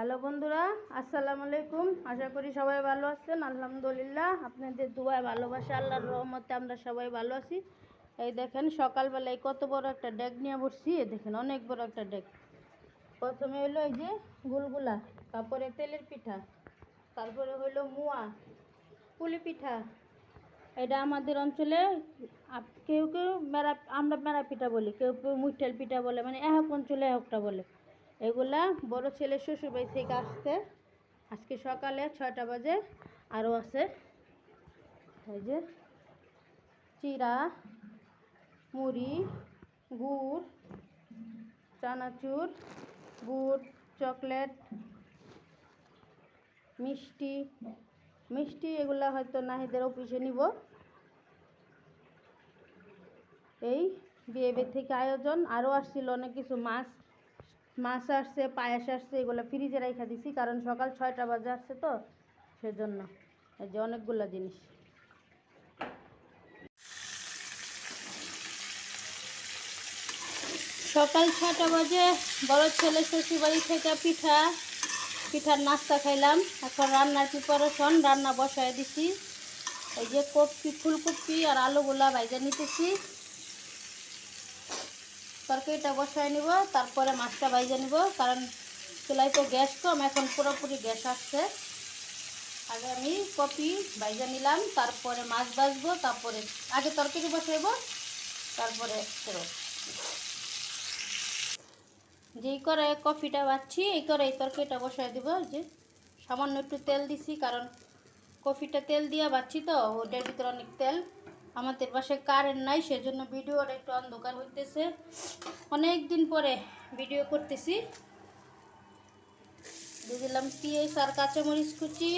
Hello বন্ধুরা, আসসালামু আলাইকুম। আশা করি সবাই ভালো আছেন, আলহামদুলিল্লাহ। আপনাদের দুয়ায় ভালোবাসা, আল্লাহর রহমতে আমরা সবাই ভালো আছি। এই দেখেন, সকালবেলায় কত বড় একটা ডেক নিয়ে বসছি। এই দেখেন, অনেক বড় একটা ডেক। প্রথমে হলো এই যে গুলগুলা, তারপরে তেলের পিঠা, তারপরে হলো মুয়া, পুলি পিঠা। এটা আমাদের অঞ্চলে কেউ কেউ মেরা, আমরা মেরা পিঠা বলি, কেউ কেউ মুঠেল পিঠা বলে মানে এক অঞ্চলে একটা বলে। এগুলা বড় ছেলে শ্বশুরবাড়ি থেকে আসতে আজকে সকালে ছয়টা বাজে, আরও আছে। এই যে চিরা, মুড়ি, গুড়, চানাচুর, গুড়, চকলেট, মিষ্টি। মিষ্টি এগুলা হয়তো নাহিদের অফিসে নিব। এই বিয়ে থেকে আয়োজন, আরও আসছিল অনেক কিছু মাছ। মাছ আসছে, পায়েস আসছে, এগুলো ফ্রিজে রেখে দিছি, কারণ সকাল ছয়টা বাজে আসছে তো, সেজন্য। এই যে অনেকগুলো জিনিস। সকাল ছটা বাজে, বড় ছেলে শ্বশুরবাড়ি থেকে পিঠা, পিঠার নাস্তা খাইলাম। এখন রান্নার প্রিপারেশন রান্না বসায় দিছি। এই যে কপি, ফুলকপি আর আলুগুলা ভাইজা নিতেছি। তরকারিটা বসায় নিব, তারপরে মাছটা ভাইজা নিব, কারণ চুলায় তো গ্যাস কম, এখন পুরোপুরি গ্যাস আসছে। আগে আমি কপি ভাইজা নিলাম, তারপরে মাছ ভাজবো, তারপরে আগে তরকারি বসাইব, তারপরে ফেরত যেই করে কফিটা বাচ্ছি এই করে এই তরকারিটা বসায় দিব যে সামান্য একটু তেল দিছি, কারণ কফিটা তেল দিয়া বাচ্ছি তো, ওটার ভিতরে অনেক তেল। আমাদের পাশে কারেন্ট নাই, সেজন্য ভিডিওটা একটু অন্ধকার হইতেছে। অনেক দিন পরে ভিডিও করতেছি। দিয়ে দিলাম আর কাঁচামরিচ কুচি।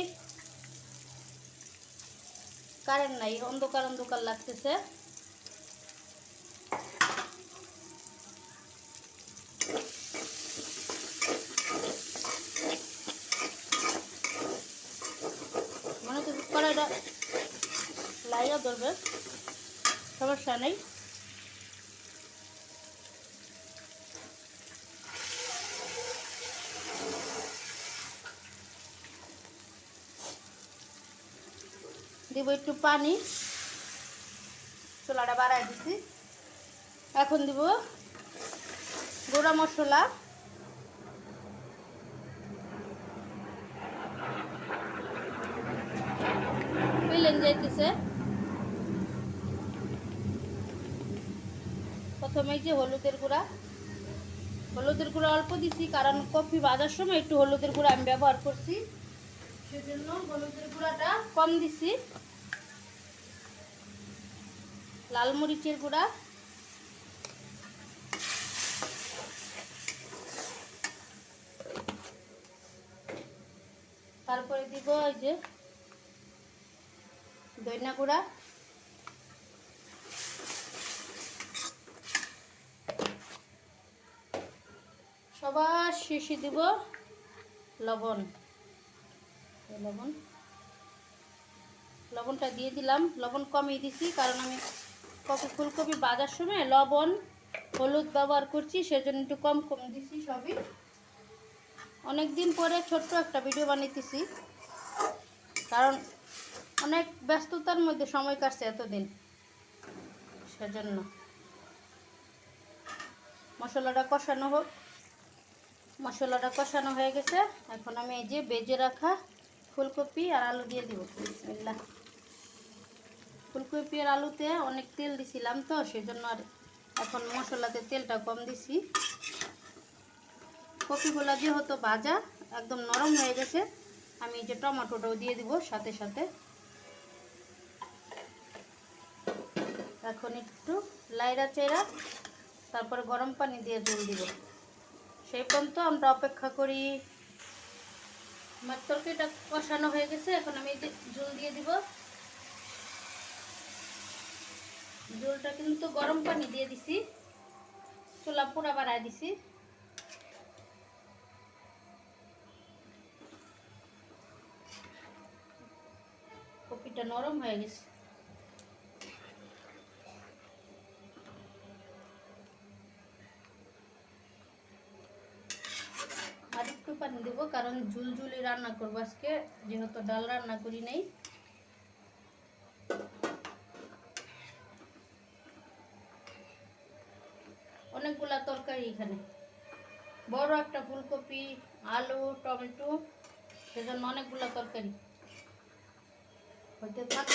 কারেন্ট নাই, অন্ধকার অন্ধকার লাগতেছে। ধরবে। সমস্যা নেই। দিব একটু পানি। চুলাটা বাড়াই দিছি। এখন দিব গুঁড়া মশলা। বুঝলেন যাইতেছে। প্রথমে যে হলুদের গুঁড়া। হলুদের গুঁড়া অল্প দিছি, কারণ কফি বাজার সময় একটু হলুদের গুঁড়া আমি ব্যবহার করছি। সেজন্য হলুদের গুঁড়াটা কম দিছি। লাল মরিচের গুঁড়া। তারপরে দিব ওই যে দইনা গুঁড়া। সবার শেষে দিব লবণ। লবণ। লবণটা দিয়ে দিলাম। লবণ কমিয়ে দিছি, কারণ আমি কপি ফুলকপি বাজার সময় লবণ, হলুদ ব্যবহার করছি, সেজন্য একটু কম কম দিছি সবই। অনেক দিন পরে ছোট্ট একটা ভিডিও বানাইতেছি, কারণ অনেক ব্যস্ততার মধ্যে সময় কাটছে এতদিন, সেজন্য। মশলাটা কষানো হোক। মশলাটা কষানো হয়ে গেছে। এখন আমি এই যে বেজে রাখা ফুলকপি আর আলু দিয়ে দিব। বিসমিল্লাহ। ফুলকপি আর আলুতে অনেক তেল দিছিলাম তো, সেজন্য আর এখন মশলাতে তেলটা কম দিছি। কপিগুলা যেহেতু ভাজা, একদম নরম হয়ে গেছে, আমি এই যে টমেটোটাও দিয়ে দিব সাথে সাথে। এখন একটু লাইরা চেরা তারপরে গরম পানি দিয়ে জল দিব। সেই পর্যন্ত আমরা অপেক্ষা করি। আমার তরকারিটা কষানো হয়ে গেছে, এখন আমি জল দিয়ে দিব। জলটা কিন্তু গরম পানি দিয়ে দিছি, চুলা পুরা বাড়ায় দিছি। কপিটা নরম হয়ে গেছে আর একটু পানি দেবো কারণ ঝুলঝুলি রান্না করব আজকে, যেহেতু ডাল রান্না করি নাই। অনেকগুলা তরকারি এখানে। বড় একটা ফুলকপি, আলু, টমেটো, সেজন্য অনেকগুলা তরকারি। হইতে থাক।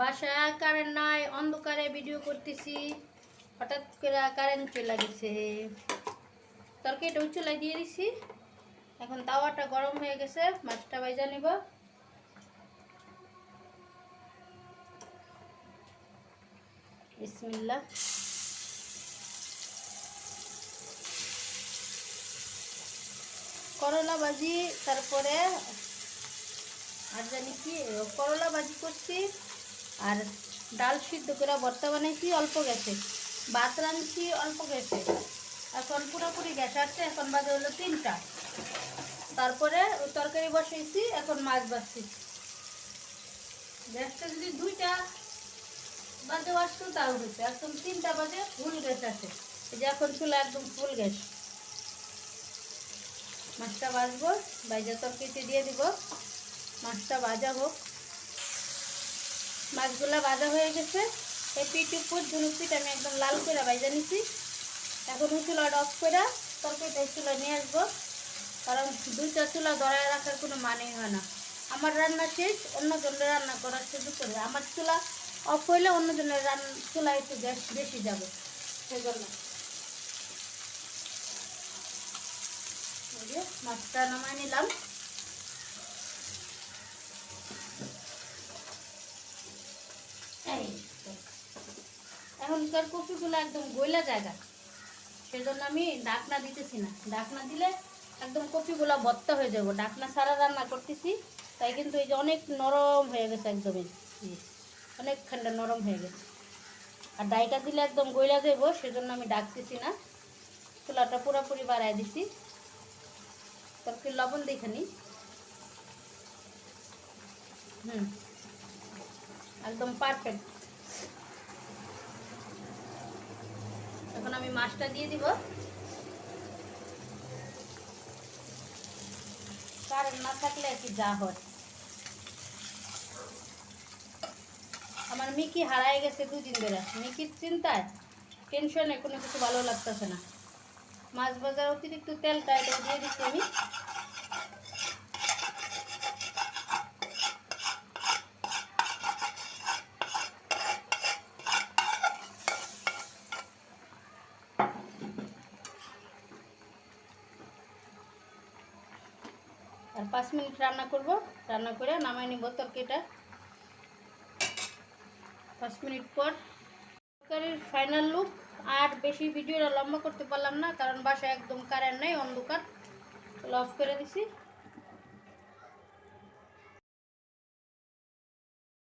বাসায় কারেন্ট নাই, অন্ধকারে ভিডিও করতেছি। হঠাৎ করে কারেন্ট চলে গেছে। তরকারিটা চুলাই দিয়ে দিছি। এখন তাওয়াটা গরম হয়ে গেছে, মাছটা ভাইজা নিব। বিসমিল্লাহ। করলা ভাজি, তারপরে আর জানি কি, করলা ভাজি করছি। আর ডাল সিদ্ধ করে ভর্তা বানাইছি, অল্প গেছে। ভাত রাঁধছি, অল্প গেছে। এখন পুরোপুরি গ্যাস আসছে, এখন বাজে হলো তিনটা। তারপরে তরকারি বসাইছি, এখন মাছ বাছছি গ্যাসটা যদি দুইটা বাজে আসতো তাও হইতো। এখন তিনটা বাজে, ফুল গ্যাস আছে। এই যে এখন চুলা একদম ফুল গ্যাস মাছটা ভাজবো বাইজা তরকারিতে দিয়ে দিব। মাছটা ভাজা হোক। মাছগুলা ভাজা হয়ে গেছে। এই পিঠ উপর ঝুনুক আমি একদম লাল করে ভাজা নিছি। এখন চুলাটা অফ করে তরকারিটা চুলা নিয়ে আসব। কারণ দুইটা চুলা ধরায় রাখার কোনো মানেই হয় না। আমার রান্না শেষ অন্য জনের রান্না করার সুযোগ করে। আমার চুলা অফ হইলে অন্য জনের রান্না চুলা একটু গ্যাস বেশি যাবে। সেজন্য। মাছটা নামাই নিলাম। এখনকার কপিগুলো একদম গইলা জায়গা। সেজন্য আমি ডাকনা দিতেছি না। ডাকনা দিলে একদম কপিগুলো ভর্তা হয়ে যাব। ডাকনা সারা রান্না করতেছি, তাই কিন্তু এই যে অনেক নরম হয়ে গেছে একদমই। অনেকখানটা নরম হয়ে গেছে। আর ডাইটা দিলে একদম গইলা দেবো সেজন্য আমি ডাকতেছি না। চুলাটা পুরোপুরি বাড়াই দিছি। তরকারি লবণ দেখে হুম, একদম পারফেক্ট এখন আমি মাছটা দিয়ে দিব। কারেন্ট না থাকলে আর কি যা হয়। আমার মিকি হারায় গেছে দুদিন ধরে। মিকির চিন্তায় টেনশনে কোনো কিছু ভালো লাগতেছে না। মাছ বাজার অতিরিক্ত তেলটা এটা দিয়ে দিচ্ছি আমি। পাঁচ মিনিট রান্না করব। রান্না করে নামাই নিব তরকারিটা। পাঁচ মিনিট পর তরকারির ফাইনাল লুক আর বেশি ভিডিওটা লম্বা করতে পারলাম না, কারণ বাসায় একদম কারেন্ট নেই, অন্ধকার। অফ করে দিছি।